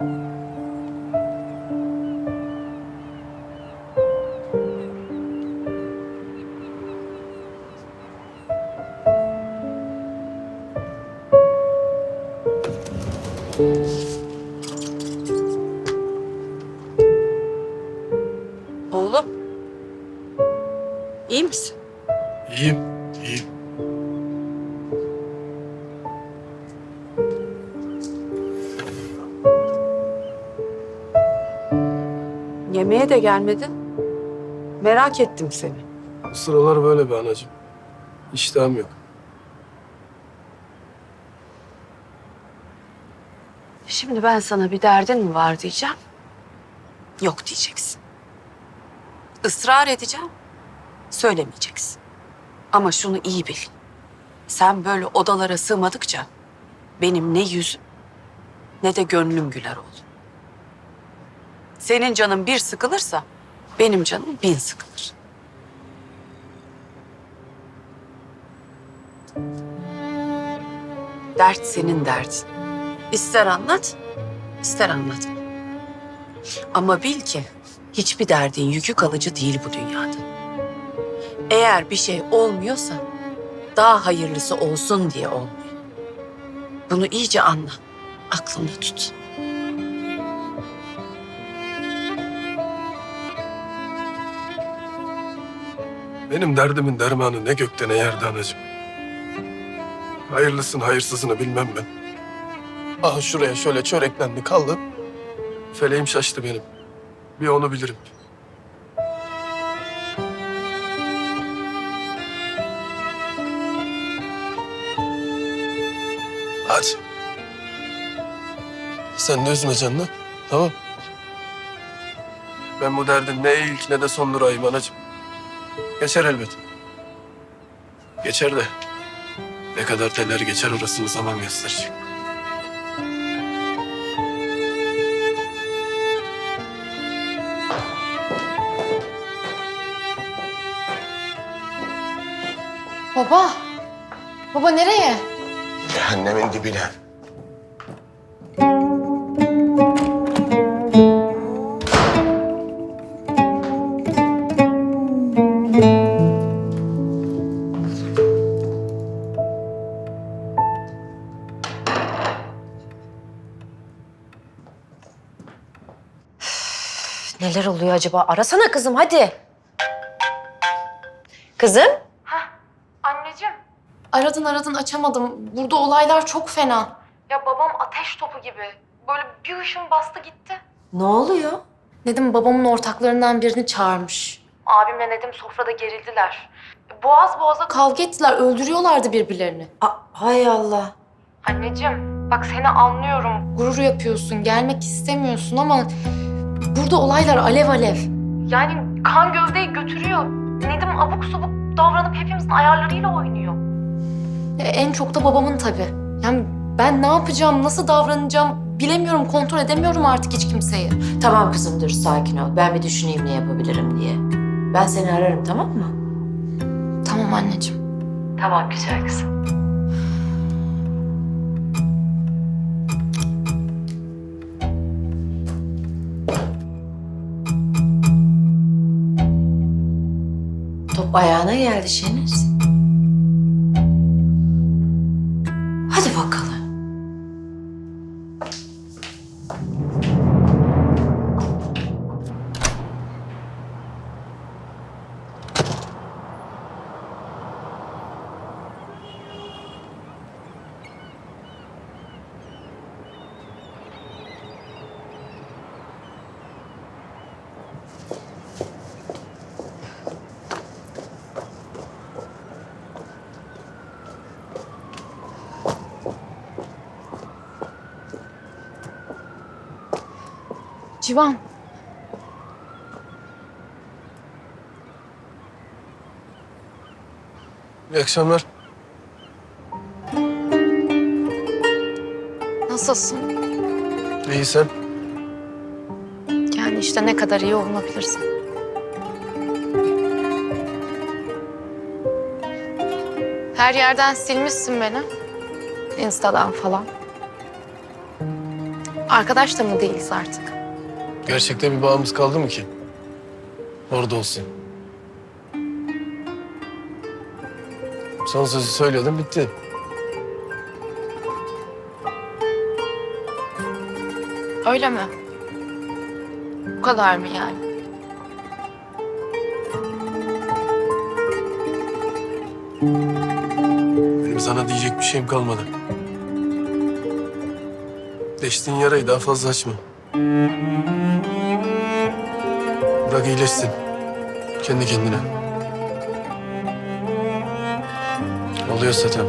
Oğlum. İyi misin? İyiyim, iyiyim. Yemeğe de gelmedin. Merak ettim seni. Bu sıralar böyle be anacığım. İştahım yok. Şimdi ben sana bir derdin mi var diyeceğim. Yok diyeceksin. Israr edeceğim. Söylemeyeceksin. Ama şunu iyi bil. Sen böyle odalara sığmadıkça benim ne yüzüm ne de gönlüm güler oğlum. Senin canın bir sıkılırsa benim canım bin sıkılır. Dert senin derdin. İster anlat, ister anlatma. Ama bil ki hiçbir derdin yükü kalıcı değil bu dünyada. Eğer bir şey olmuyorsa daha hayırlısı olsun diye olmuyor. Bunu iyice anla, aklında tut. Benim derdimin dermanı ne gökte ne yerde anacığım. Hayırlısını hayırsızını bilmem ben. Aha şuraya şöyle çöreklendi kaldı. Feleğim şaştı benim. Bir onu bilirim. Hadi. Sen de üzme canını. Tamam. Ben bu derdin ne ilk ne de son durayım anacığım. Geçer elbet. Geçer de ne kadar teller geçer orasını zaman gösterecek. Baba. Baba nereye? Cehennemin dibine. Neler oluyor acaba? Arasana kızım hadi. Kızım? Anneciğim. Aradın aradın açamadım. Burada olaylar çok fena. Ya babam ateş topu gibi. Böyle bir ışın bastı gitti. Ne oluyor? Nedim babamın ortaklarından birini çağırmış. Abimle Nedim sofrada gerildiler. Boğaz boğaza kavga ettiler. Öldürüyorlardı birbirlerini. Aa, hay Allah. Anneciğim bak seni anlıyorum. Gurur yapıyorsun, gelmek istemiyorsun ama burada olaylar alev alev. Yani kan gövdeyi götürüyor. Nedim abuk subuk davranıp hepimizin ayarlarıyla oynuyor. en çok da babamın tabii. Yani ben ne yapacağım, nasıl davranacağım bilemiyorum, kontrol edemiyorum artık hiç kimseyi. Tamam kızım dur sakin ol. Ben bir düşüneyim ne yapabilirim diye. Ben seni ararım tamam mı? Tamam anneciğim. Tamam güzel kızım. Ayağına geldi Şeniz. Civan, İyi akşamlar. nasılsın? İyi sen. Yani işte ne kadar iyi olunabilirsin. Her yerden silmişsin beni. Insta'dan falan. Arkadaş da mı değiliz artık? Gerçekte bir bağımız kaldı mı ki? Orada olsun. Son sözü söyledim bitti. Öyle mi? Bu kadar mı yani? Benim sana diyecek bir şeyim kalmadı. Deştiğin yarayı daha fazla açma. Bırak iyileşsin. Kendi kendine. Oluyorsa tabii.